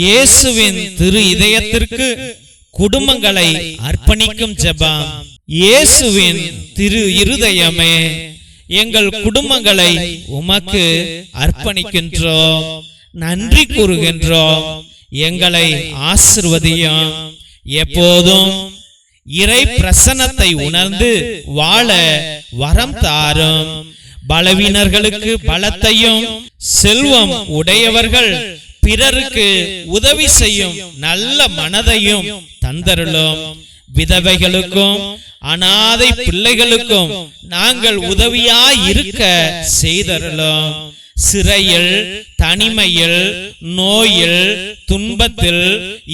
இயேசுவின் திரு இதயத்திற்கு குடும்பங்களை அர்ப்பணிக்கும் ஜெபம். இயேசுவின் திரு இருதயமே எங்கள் குடும்பங்களை உமக்கு அர்ப்பணிக்கின்றோம். நன்றி கூறுகின்றோம். எங்களை ஆசிர்வதியும். எப்போதும் இறை பிரசனத்தை உணர்ந்து வாழ வரம் தாரும். பலவீனர்களுக்கு பலத்தையும் செல்வம் உடையவர்கள் பிறருக்கு உதவி செய்யும் நல்ல மனதையும் தந்தருளும். விதவைகளுக்கும் அனாதை பிள்ளைகளுக்கும் நாங்கள் உதவியாய் இருக்க செய்தருளும். சிறையில் தனிமையில் நோயில் துன்பத்தில்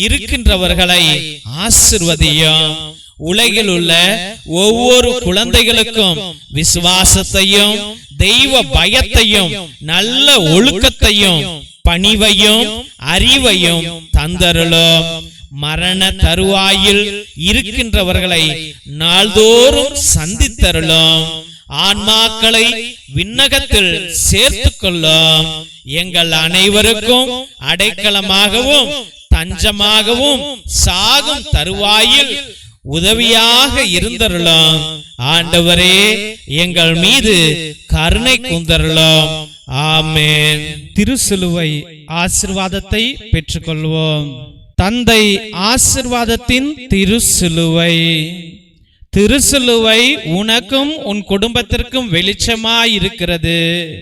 இருக்கின்றவர்களை ஆசிர்வதியும். உலகில் உள்ள ஒவ்வொரு குழந்தைகளுக்கும் விசுவாசத்தையும் தெய்வ பயத்தையும் நல்ல ஒழுக்கத்தையும் பணிவையும் அறிவையும் தந்தருளும். மரண தருவாயில் இருக்கின்றவர்களை நாள்தோறும் சந்தித்தருளும். ஆன்மாக்களை விண்ணகத்தில் சேர்த்துக் கொள்ளும் எங்கள் அனைவருக்கும் அடைக்கலமாகவும் தஞ்சமாகவும் சாகும் தருவாயில் உதவியாக இருந்தருளும். ஆண்டவரே எங்கள் மீது கருணை கூந்தருளும். ஆமேன். திருசிலுவை ஆசிர்வாதத்தை பெற்றுக்கொள்வோம். தந்தை ஆசிர்வாதத்தின் திருசிலுவை திருசிலுவை உனக்கும் உன் குடும்பத்திற்கும் வெளிச்சமாயிருக்கிறது.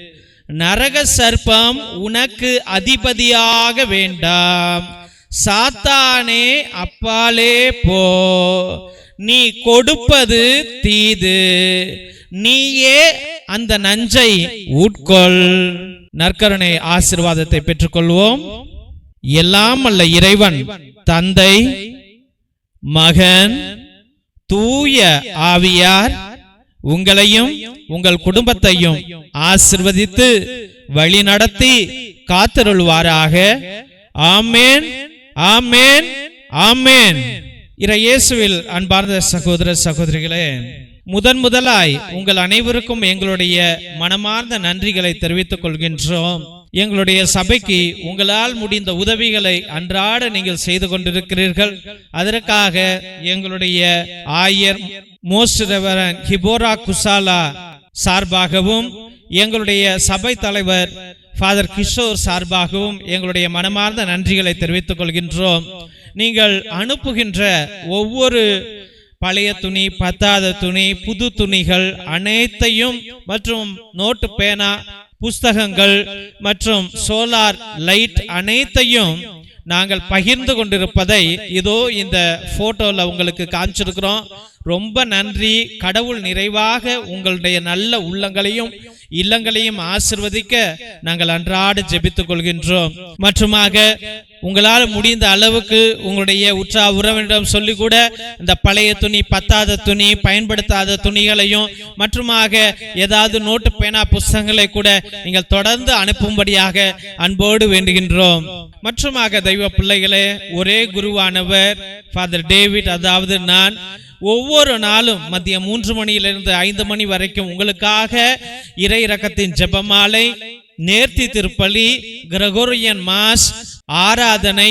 நரக சர்ப்பம் உனக்கு அதிபதியாக வேண்டாம். சாத்தானே அப்பாலே போ. நீ கொடுப்பது தீது. நீயே அந்த நஞ்சை உட்கொள். நற்கருணை ஆசிர்வாதத்தை பெற்றுக்கொள்வோம். எல்லாம் அல்ல இறைவன் தந்தை மகன் தூய ஆவியார் உங்களையும் உங்கள் குடும்பத்தையும் ஆசிர்வதித்து வழி நடத்தி காத்தருள்வாராக. ஆமேன் ஆமேன் ஆமேன். இறை இயேசுவில் அன்பார்ந்த சகோதர சகோதரிகளே முதன் முதலாய் உங்கள் அனைவருக்கும் எங்களுடைய மனமார்ந்த நன்றிகளை தெரிவித்துக் கொள்கின்றோம். எங்களுடைய சபைக்கு உங்களால் முடிந்த உதவிகளை அன்றாட நீங்கள் செய்து கொண்டிருக்கிறீர்கள். அதற்காக எங்களுடைய ஆயர் மோஸ்ட் ரெவரன் ஹிபோரா குசாலா சார்பாகவும் எங்களுடைய சபை தலைவர் ஃபாதர் கிஷோர் சார்பாகவும் எங்களுடைய மனமார்ந்த நன்றிகளை தெரிவித்துக் கொள்கின்றோம். நீங்கள் அனுப்புகின்ற ஒவ்வொரு பழைய துணி பத்தாத துணி புது துணிகள் அனைத்தையும் மற்றும் நோட்டு பேனா புஸ்தகங்கள் மற்றும் சோலார் லைட் அனைத்தையும் நாங்கள் பகிர்ந்து கொண்டிருப்பதை இதோ இந்த போட்டோல உங்களுக்கு காமிச்சிருக்கிறோம். ரொம்ப நன்றி. கடவுள் நிறைவாக உங்களுடைய நல்ல உள்ளங்களையும் இல்லங்களையும் ஆசிர்வதிக்க நாங்கள் அன்றாட ஜெபித்துக் கொள்கின்றோம். மற்றுமாக உங்களால் முடிந்த அளவுக்கு உங்களுடைய உற்றா உறவினரிடம் சொல்லி கூட இந்த பழைய துணி பத்தாத துணி பயன்படுத்தாத துணிகளையும் மற்றுமாக ஏதாவது நோட்டு பேனா புஸ்தகங்களை கூட நீங்கள் தொடர்ந்து அனுப்பும்படியாக அன்போடு வேண்டுகின்றோம். மற்றுமாக தெய்வ பிள்ளைகளே ஒரே குருவானவர் ஃபாதர் டேவிட் அதாவது நான் ஒவ்வொரு நாளும் மதியம் மூன்று மணியிலிருந்து ஐந்து மணி வரைக்கும் உங்களுக்காக இறை ரகத்தின் ஜெபமாலை நேர்த்தி திருப்பலி கிரகோரியன் மாஸ் ஆராதனை